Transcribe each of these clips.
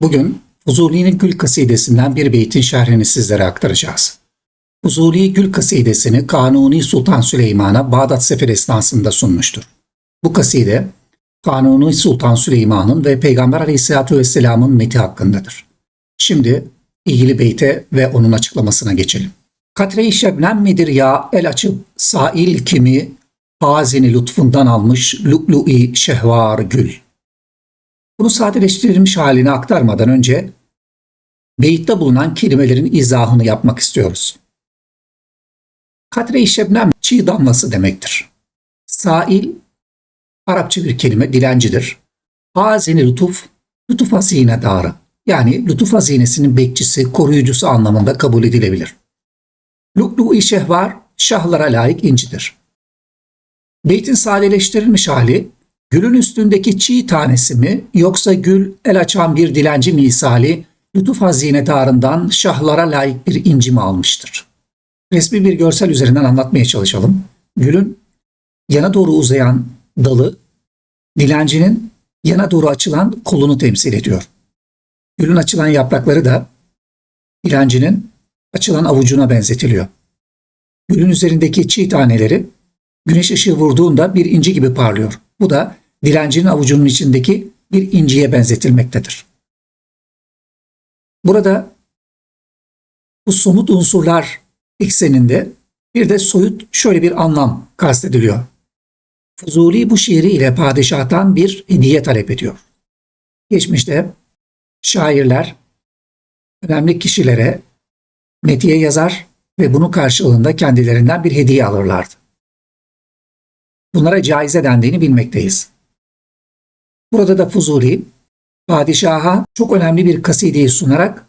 Bugün Fuzuli'nin Gül Kasidesinden bir beytin şerhini sizlere aktaracağız. Fuzuli Gül Kasidesini Kanuni Sultan Süleyman'a Bağdat Seferi esnasında sunmuştur. Bu kaside Kanuni Sultan Süleyman'ın ve Peygamber Aleyhisselatü Vesselam'ın meti hakkındadır. Şimdi ilgili beyte ve onun açıklamasına geçelim. Katre-i şebnem midir ya el açıp sail kimi hazini lütfundan almış lu'lu'i şehvar gül. Bunu sadeleştirilmiş halini aktarmadan önce beyitte bulunan kelimelerin izahını yapmak istiyoruz. Katre-i şebnem çiğ damlası demektir. Sail Arapça bir kelime dilencidir. Hazini lütuf, lütuf hazine darı. Yani lütuf hazinesinin bekçisi, koruyucusu anlamında kabul edilebilir. Lu'lu-i şehvar, şahlara layık incidir. Beytin sadeleştirilmiş hali, gülün üstündeki çiğ tanesi mi yoksa gül el açan bir dilenci misali lütuf hazinedarından şahlara layık bir inci mi almıştır? Resmi bir görsel üzerinden anlatmaya çalışalım. Gülün yana doğru uzayan dalı, dilencinin yana doğru açılan kolunu temsil ediyor. Gülün açılan yaprakları da dilencinin açılan avucuna benzetiliyor. Gülün üzerindeki çiğ taneleri güneş ışığı vurduğunda bir inci gibi parlıyor. Bu da dilencinin avucunun içindeki bir inciye benzetilmektedir. Burada bu somut unsurlar ekseninde bir de soyut şöyle bir anlam kastediliyor. Fuzuli bu şiiri ile padişahtan bir hediye talep ediyor. Geçmişte şairler önemli kişilere metiye yazar ve bunun karşılığında kendilerinden bir hediye alırlardı. Bunlara caize dendiğini bilmekteyiz. Burada da Fuzuli padişaha çok önemli bir kasideyi sunarak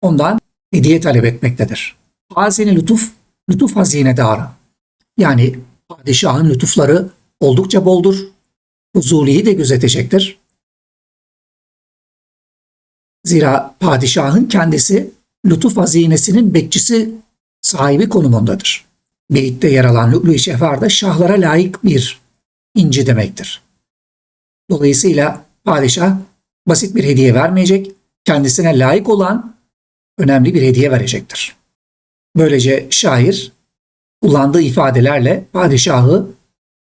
ondan hediye talep etmektedir. Hazine lütuf, lütuf hazinedarı. Yani padişahın lütufları oldukça boldur. Fuzuli'yi de gözetecektir. Zira padişahın kendisi lütuf hazinesinin bekçisi sahibi konumundadır. Beyit'te yer alan Lü'lü-i Şehvar da şahlara layık bir inci demektir. Dolayısıyla padişah basit bir hediye vermeyecek, kendisine layık olan önemli bir hediye verecektir. Böylece şair kullandığı ifadelerle padişahı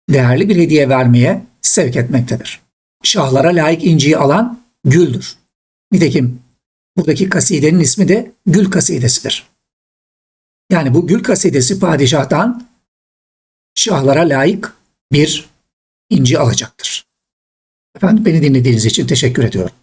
değerli bir hediye vermeye sevk etmektedir. Şahlara layık inciyi alan güldür. Nitekim buradaki kasidenin ismi de Gül Kasidesidir. Yani bu Gül Kasidesi padişahtan şahlara layık bir inci alacaktır. Efendim beni dinlediğiniz için teşekkür ediyorum.